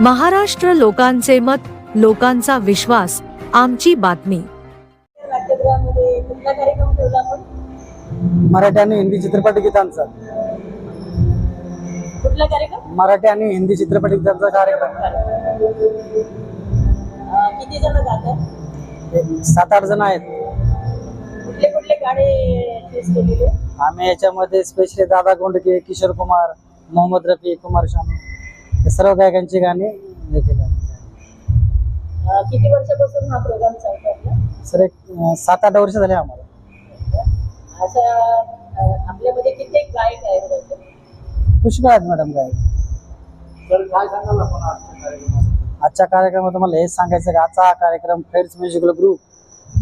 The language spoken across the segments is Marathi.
महाराष्ट्र लोकांचे मत लोकांचा विश्वास आमची बातमी. मराठी आणि हिंदी चित्रपट गीतांचा. कुठला कार्यक्रम? मराठी आणि हिंदी चित्रपट गीतांचा कार्यक्रम. किती जण जातात सात आठ जण आहेत. कुठले कुठले गाणे चूज केलेले? आम्ही याच्यामध्ये स्पेशली दादा गोंडके किशोर कुमार मोहम्मद रफी कुमार हे सर्व गायकांची गाणी हे केली आहेत. अं, किती वर्षापासून हा प्रोग्राम चालतो आपला? सर एक अं, सात आठ वर्ष झाले आम्हाला. असा अं, आपल्यामध्ये किती गायक आहेत असे? पुष्कळ आहेत मॅडम गायक. आजच्या कार्यक्रमात मला हेच सांगायचं की आजचा हा कार्यक्रम फ्रेंड्स म्युझिकल ग्रुप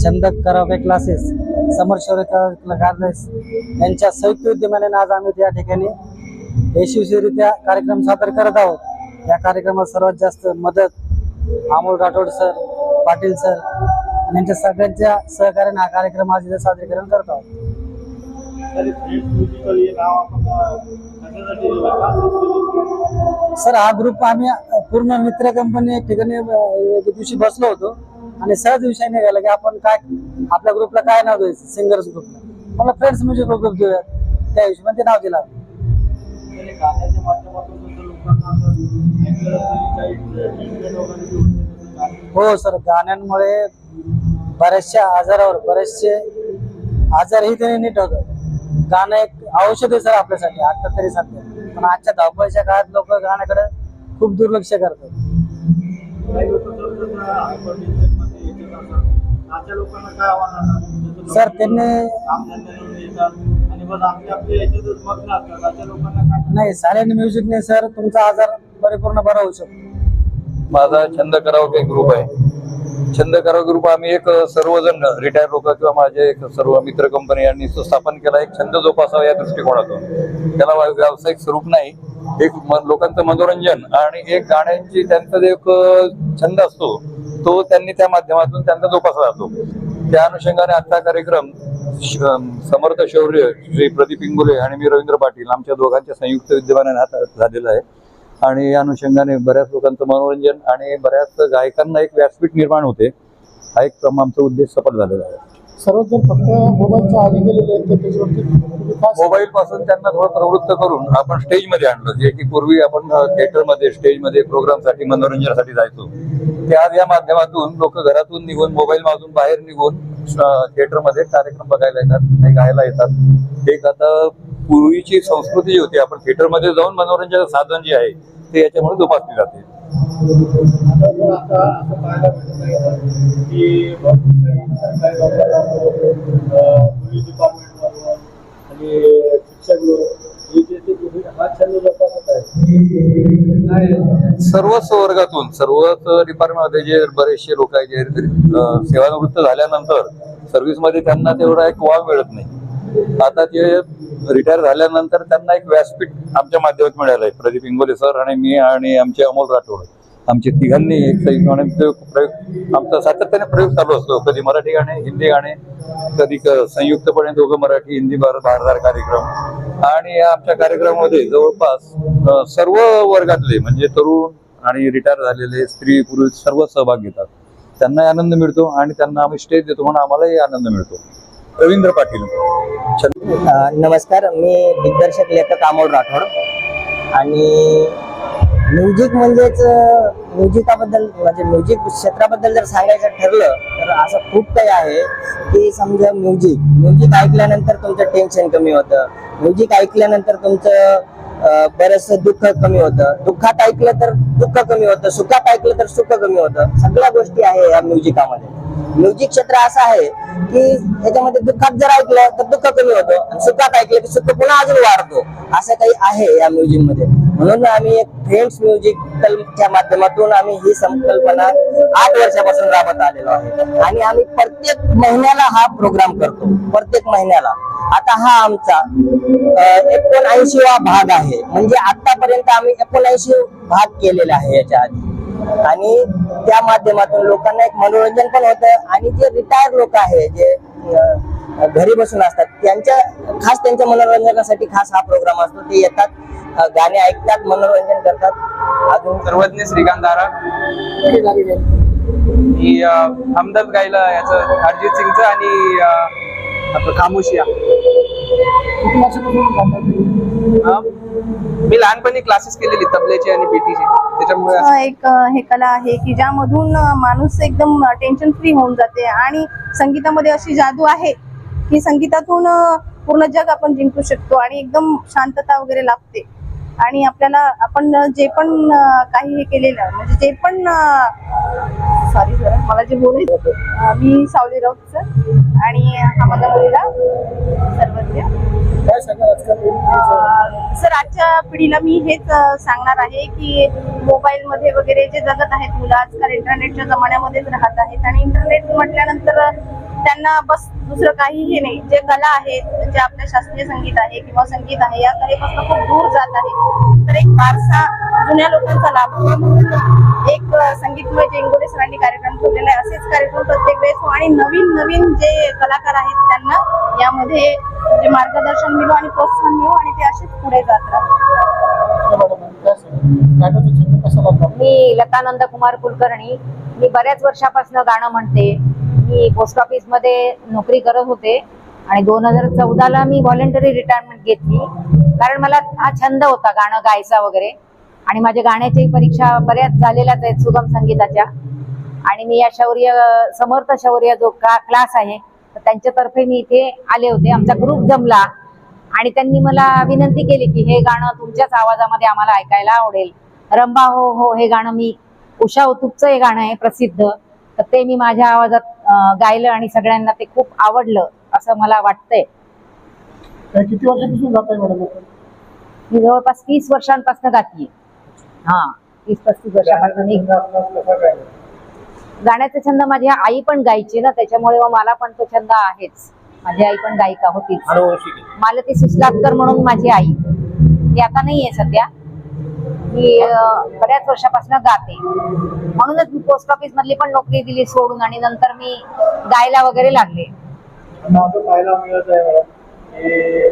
चंदक करावे क्लासेस समर शौर्य गार्डन्स यांच्या संयुक्त विद्यमाने आज आम्ही त्या ठिकाणी यशस्वीरित्या कार्यक्रम सादर करत आहोत. या कार्यक्रमात सर्वात जास्त मदत अमोल राठोड सर पाटील सर यांच्या सगळ्यांच्या सहकार्याने हा कार्यक्रम आज इथे सादरीकरण करत आहोत. सर हा ग्रुप आम्ही पूर्ण मित्र कंपनी एक ठिकाणी एक दिवशी बसलो होतो आणि सहज विषय निघाला की आपण काय आपल्या ग्रुपला काय नाव द्यायचं? सिंगर्स ग्रुपला. मला फ्रेंड्स म्युझिक ग्रुप देऊयात त्या हिशोबाने ते नाव दिलं. हो सर. गाण्यांमुळे बऱ्याचशा आजारावर बरेचसे आजारही त्याने नीट होतात. गाणं एक औषध आहे सर आपल्यासाठी. आता तरी सध्या. पण आजच्या धावपळीच्या काळात लोक गाण्याकडे खूप दुर्लक्ष करतात. सर त्यांनी नाही सायलेंट म्युझिकने सर. तुमचा आजार परिपूर्ण बरा होऊ शकतो. माझा छंद करावं एक ग्रुप आहे. छंद करावं ग्रुप आम्ही एक सर्वजण रिटायर लोक किंवा माझे एक सर्व मित्र कंपनी यांनी तो स्थापन केला. एक छंद जोपासावा या दृष्टिकोनातून. त्याला व्या- व्यावसायिक स्वरूप नाही. एक लोकांचं मनोरंजन आणि एक गाण्यांची त्यांचा जो एक छंद असतो तो त्यांनी त्या माध्यमातून त्यांचा जोपासला जातो. त्या अनुषंगाने आजचा कार्यक्रम समर्थ शौर्य श्री प्रदीप इंगुले आणि मी रवींद्र पाटील आमच्या दोघांच्या संयुक्त विद्यमानाने हा झालेला आहे. आणि या अनुषंगाने बऱ्याच लोकांचं मनोरंजन आणि बऱ्याच गायकांना एक व्यासपीठ निर्माण होते. हा एक आमचा उद्देश सफल झालेला आहे. फक्त मोबाईलच्या आधी गेलेले आहेत मोबाईल पासून त्यांना थोडं प्रवृत्त करून आपण स्टेजमध्ये आणलं जे की पूर्वी आपण थिएटरमध्ये स्टेजमध्ये प्रोग्रामसाठी मनोरंजनासाठी जायचो. ते आज या माध्यमातून लोक घरातून निघून मोबाईल मधून बाहेर निघून थिएटरमध्ये कार्यक्रम बघायला येतात काही गायला येतात. एक आता पूर्वीची संस्कृती जी होती आपण थिएटरमध्ये जाऊन मनोरंजन साधन जे आहे ते याच्यामुळे जोपासली जाते. आणि शिक्षक सर्व सवर्गातून सर्वच वर्गातून सर्वच डिपार्टमेंटमध्ये जे बरेचसे लोक आहेत जे सेवानिवृत्त झाल्यानंतर सर्व्हिसमध्ये त्यांना तेवढा एक वाव मिळत नाही. आता ते रिटायर झाल्यानंतर त्यांना एक व्यासपीठ आमच्या माध्यमात मिळालं आहे प्रदीप इंगोले सर आणि मी आणि आमचे अमोल राठोड. आमचे तिघांनी एक प्रयोग आमचा सातत्याने प्रयोग चालू असतो. कधी मराठी गाणे हिंदी गाणे कधी क- संयुक्तपणे दोघं मराठी हिंदी भारत बारदार कार्यक्रम. आणि या आमच्या कार्यक्रमामध्ये जवळपास सर्व वर्गातले म्हणजे तरुण आणि रिटायर झालेले स्त्री पुरुष सर्व सहभाग घेतात. त्यांनाही आनंद मिळतो आणि त्यांना आम्ही स्टेज देतो म्हणून आम्हालाही आनंद मिळतो. रवींद्र पाटील. नमस्कार. मी दिग्दर्शक लेखक अमोल राठोड. आणि म्युझिक म्हणजेच म्युझिकाबद्दल म्हणजे म्युझिक क्षेत्राबद्दल जर सांगायचं ठरलं तर असं खूप काही आहे की समजा म्युझिक म्युझिक ऐकल्यानंतर तुमचं टेन्शन कमी होतं. म्युझिक ऐकल्यानंतर तुमचं अ, बरंचसं दुःख कमी होतं. दुःखात ऐकलं तर दुःख कमी होतं सुखात ऐकलं तर सुख कमी होतं. सगळ्या गोष्टी आहे या म्युझिकामध्ये. म्युझिक क्षेत्र असं आहे की त्याच्यामध्ये दुःखात जर ऐकलं तर दुःख कमी होतं आणि सुखात ऐकलं की सुख पुन्हा अजून वाढतो. असं काही आहे या म्युझिकमध्ये म्हणून आम्ही एक फ्रेंड्स म्युझिकच्या माध्यमातून आम्ही ही संकल्पना आठ वर्षापासून राबत आलेलो आहे. आणि आम्ही प्रत्येक महिन्याला हा प्रोग्राम करतो. प्रत्येक महिन्याला. आता हा आमचा एकोणऐंशी वा भाग आहे. म्हणजे आतापर्यंत आम्ही एकोणऐंशी भाग केलेला आहे याच्या आधी. आणि त्या माध्यमातून लोकांना एक मनोरंजन पण होतं. आणि जे रिटायर लोक आहे जे घरी बसून असतात त्यांच्या खास त्यांच्या मनोरंजनासाठी खास हा प्रोग्राम असतो. ते येतात. गाणे ऐकतात मनोरंजन करतात. अजून सर्वज्ञ श्रीकांत दारा. मी हमदर्द गायलं याचं अरिजित सिंगचं आणि आपलं खामोशिया. मी लहानपणी क्लासेस केलेली तबल्याची आणि पेटीची त्याच्यामुळे हा एक हे कला आहे की ज्यामधून माणूस एकदम टेन्शन फ्री होऊन जाते आणि संगीतामध्ये अशी जादू आहे की संगीतातून पूर्ण जग आपण जिंकू शकतो आणि एकदम शांतता वगैरे लाभते. आणि आपल्याला आपण जे पण काही हे केलेलं म्हणजे जे पण सॉरी सर मला जे बोलायचं मी सावली राऊत सर आणि हा माझा मुलगा सर्वज्ञ सर आजच्या पिढीला मी हेच सांगणार आहे की मोबाईल मध्ये वगैरे जे जगत आहेत मुलं आजकाल इंटरनेटच्या जमान्यामध्येच राहत आहेत आणि इंटरनेट म्हटल्यानंतर त्यांना बस दुसरं काहीही नाही. जे कला आहेत जे आपलं शास्त्रीय संगीत आहे किंवा संगीत आहे या कलेपासून खूप दूर जात आहे. तर एक वारसा जुन्या लोकांचा लाभ एक संगीतमय जे इंगोले सरांनी कार्यक्रम ठेवलेले आहे असेच कार्यक्रम प्रत्येक वेळेस आणि नवीन नवीन जे कलाकार आहेत त्यांना यामध्ये जे मार्गदर्शन मिळो आणि प्रोत्साहन मिळो आणि ते असेच पुढे जात राहतात मी लतानंद कुमार कुलकर्णी. मी बऱ्याच वर्षापासून गाणं म्हणते. मी पोस्ट ऑफिसमध्ये नोकरी करत होते. आणि दोन हजार चौदाला मी व्हॉलेंटरी रिटायरमेंट घेतली. कारण मला हा छंद होता गाणं गायचा वगैरे. आणि माझ्या गाण्याची परीक्षा बऱ्याच झालेल्याच आहेत सुगम संगीताच्या. आणि मी या शौर्य समर्थ शौर्य जो का क्लास आहे तर त्यांच्यातर्फे मी इथे आले होते आमचा ग्रुप जमला. आणि त्यांनी मला विनंती केली की हे गाणं तुमच्याच आवाजामध्ये आम्हाला ऐकायला आवडेल. रंबा हो हो हे गाणं मी उषा उतुपचं हे गाणं आहे प्रसिद्ध. तर ते मी माझ्या आवाजात गायलं आणि सगळ्यांना ते खूप आवडलं असं मला वाटतंय. किती वर्षापासून मॅडम मी जवळपास तीस वर्षांपासून गातीये. हा तीस पस्तीस वर्षापासून गाण्याचा छंद माझी आई पण गायची ना त्याच्यामुळे मला पण तो छंद आहेच. माझी आई पण गायिका होतीच. मालती सुसलातकर म्हणून माझी आई. ती आता नाहीये सध्या. मी बऱ्याच वर्षापासून गाते म्हणूनच मी पोस्ट ऑफिस मधली पण नोकरी दिली सोडून आणि नंतर मी गायला वगैरे लागले आता असं पाहायला मिळत आहे मॅडम की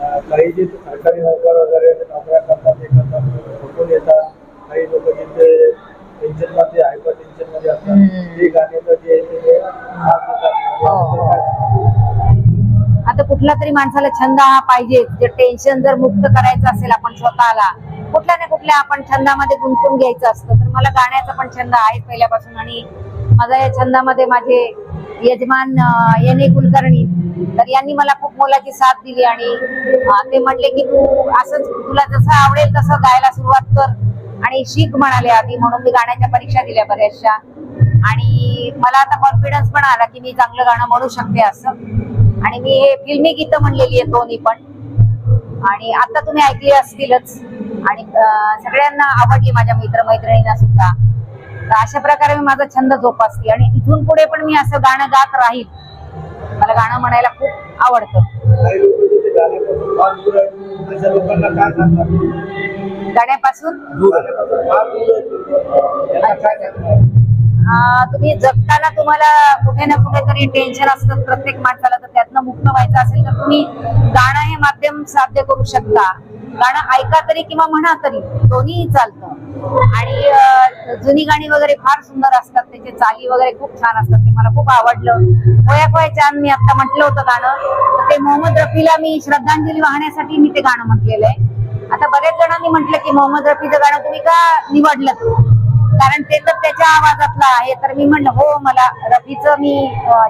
अं, काही जे सरकारी नोकर वगैरे नोकऱ्या करतात ते करतात कुठून येतात काही लोक जिथे टेन्शनमध्ये हायपर टेन्शनमध्ये असतात हम्म. ते गाण्याचं जे आहे ते साथ देतात हो. काय? आता कुठला तरी माणसाला छंद हा पाहिजे जे टेन्शन जर मुक्त करायचं असेल आपण स्वतःला कुठल्या ना कुठल्या आपण छंदामध्ये गुंतून घ्यायचं असतं. तर मला गाण्याचा पण छंद आहे पहिल्यापासून आणि माझा या छंदामध्ये माझे यजमान येणे कुलकर्णी तर यांनी मला खूप मोलाची साथ दिली आणि ते म्हणले की तू असंच तुला जसं आवडेल तसं गायला सुरुवात कर आणि शीख म्हणाले आधी म्हणून मी गाण्याच्या परीक्षा दिल्या बऱ्याचशा. आणि मला आता कॉन्फिडन्स पण आला की मी चांगलं गाणं म्हणू शकते असं. आणि मी हे फिल्मी गीतं म्हणलेली आहेत दोन्ही पण. आणि आता तुम्ही ऐकली असतीलच. आणि सगळ्यांना आवडली माझ्या मित्रमैत्रिणींना सुद्धा. तर अशा प्रकारे मी माझा छंद जोपासते आणि इथून पुढे पण मी असं गाणं गात राहील. मला गाणं म्हणायला खूप आवडतं. गाण्यापासून तुम्ही जगताना तुम्हाला कुठे ना कुठे तरी टेन्शन असतं. प्रत्येक माणसाला तर त्यातनं मुक्त व्हायचं असेल तर तुम्ही गाणं हे माध्यम साध्य करू शकता. गाणं ऐका तरी किंवा म्हणा तरी दोन्ही चालतं. आणि जुनी गाणी वगैरे फार सुंदर असतात त्याचे चाली वगैरे खूप छान असतात ते मला खूप आवडलं. कोया कोया चांद मी आता म्हटलं होतं गाणं तर ते मोहम्मद रफीला मी श्रद्धांजली वाहण्यासाठी मी ते गाणं म्हटलेलं आहे. आता बऱ्याच जणांनी म्हटलं की मोहम्मद रफीचं गाणं तुम्ही का निवडलं? कारण ते तर त्याच्या आवाजातलं आहे तर मी म्हणलं हो मला रफीचं मी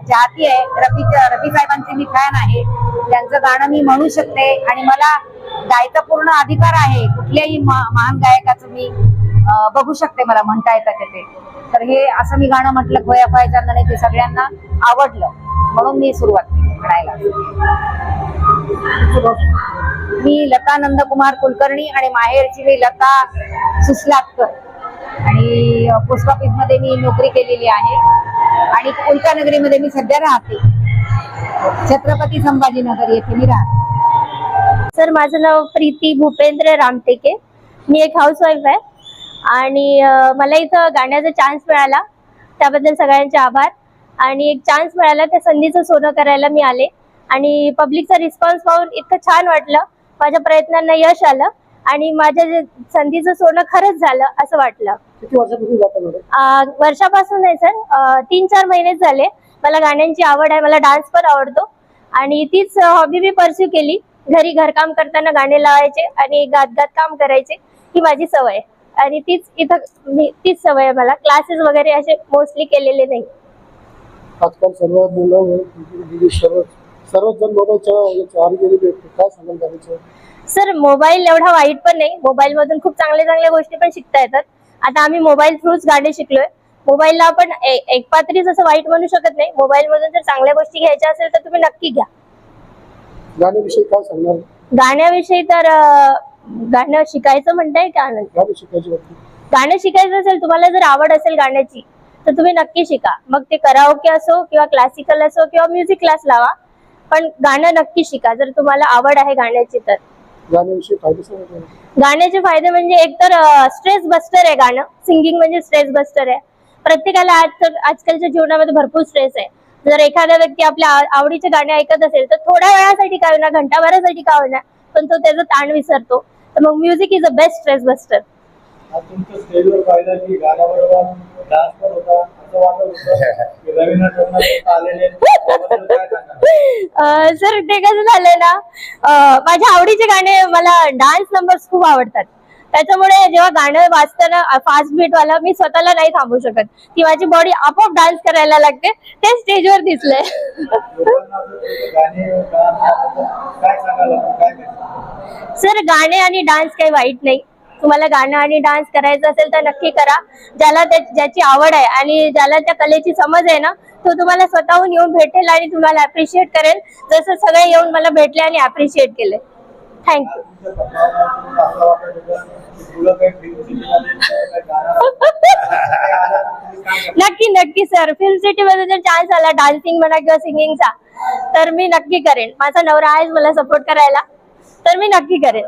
चाहती आहे रफीच्या रफी साहेबांचे मी फॅन आहे त्यांचं गाणं मी म्हणू शकते. आणि मला गायचा पूर्ण अधिकार आहे. कुठल्याही महान गायकाचं मी बघू शकते मला म्हणता येतं ते. तर हे असं मी गाणं म्हटलं खोया खोया चांदणे ते सगळ्यांना आवडलं. म्हणून मी सुरुवात केली म्हणायला. मी लता नंदकुमार कुलकर्णी आणि माहेरची मी लता सुसलातकर. आणि पोस्ट ऑफिसमध्ये मी नोकरी केलेली आहे. आणि नगरीमध्ये मी सध्या राहते. छत्रपती संभाजीनगर येथे मी राहते. सर माझं नाव प्रीती भूपेंद्र रामटेके. मी एक हाऊसवाईफ आहे. आणि मला इथं गाण्याचा चान्स मिळाला. त्याबद्दल सगळ्यांचे आभार. आणि एक चान्स मिळाला त्या संधीचं सोनं करायला मी आले. आणि पब्लिकचा रिस्पॉन्स पाहून इतकं छान वाटलं. माझ्या प्रयत्नांना यश आलं. आणि माझ्या जे संधीचं सोनं खरंच झालं असं वाटलं. वर्षापासून नाही सर. तीन चार महिनेच झाले. मला गाण्यांची आवड आहे. मला डान्स पण आवडतो. आणि तीच हॉबी मी परस्यू केली. घरी घरकाम करताना गाणे लावायचे आणि गात गात काम करायचे ही माझी सवय. आणि तीच इथं मी तीच सवय आहे मला. क्लासेस वगैरे असे मोस्टली केलेले नाही. आजकाल सर्व मुलं सर्व सर्वच जण मोबाईलच्या याच्या आहारी गेलेले आहेत. काय सांगाल त्याविषयी? सर मोबाईल एवढा वाईट पण नाही. मोबाईल मधून खूप चांगल्या चांगल्या गोष्टी पण शिकता येतात. आता आम्ही मोबाईल थ्रूच गाणे शिकलोय. मोबाईलला आपण ए- एक पात्रीच असं वाईट म्हणू शकत नाही. मोबाईल मधून जर चांगल्या गोष्टी घ्यायच्या असेल तर तुम्ही नक्की घ्या. गाण्याविषयी काय सांगणार? गाण्याविषयी तर गाणं शिकायचं म्हणताय का आनंद? गाणी शिकायची गाणं शिकायचं असेल तुम्हाला जर आवड असेल गाण्याची तर तुम्ही नक्की शिका. मग ते कराओके असो किंवा क्लासिकल असो किंवा म्युझिक क्लास लावा पण गाणं नक्की शिका. जर तुम्हाला आवड आहे गाण्याची तर. गाण्याचे फायदे म्हणजे एकतर स्ट्रेस बस्टर आहे गाणं. सिंगिंग म्हणजे स्ट्रेस बस्टर आहे. प्रत्येकाला आज आजकालच्या जीवनामध्ये भरपूर स्ट्रेस आहे. जर एखादा व्यक्ती आपल्या आव- आवडीचे गाणे ऐकत असेल तर थोड्या वेळासाठी का होईना घंटाभरासाठी का होईना पण तो त्याचा ताण विसरतो. तर मग music is a best stress buster sir ते कसं झालंय ना माझ्या आवडीचे गाणे मला डान्स नंबर्स खूप आवडतात. त्याच्यामुळे जेव्हा गाणं वाचताना फास्ट बीट वाला मी स्वतःला नाही थांबू शकत. ती माझी बॉडी आपोआप डान्स करायला लागते. ते स्टेजवर दिसलंय. सर गाणे आणि डान्स काही वाईट नाही. तुम्हाला गाणं आणि डान्स करायचं असेल तर नक्की करा. ज्याला त्या- ज्याची आवड आहे आणि ज्याला त्या कलेची समज आहे ना तो तुम्हाला स्वतःहून येऊन भेटेल आणि तुम्हाला अप्रिशिएट करेल. जसं सगळे येऊन मला भेटले आणि अप्रिशिएट केले. थँक्यू नक्की नक्की सर फिल्म सिटी मध्ये जर चान्स आला डान्सिंग म्हणा किंवा सिंगिंगचा तर मी नक्की करेन. माझा नवरा आहेच मला सपोर्ट करायला. तर मी नक्की करेन.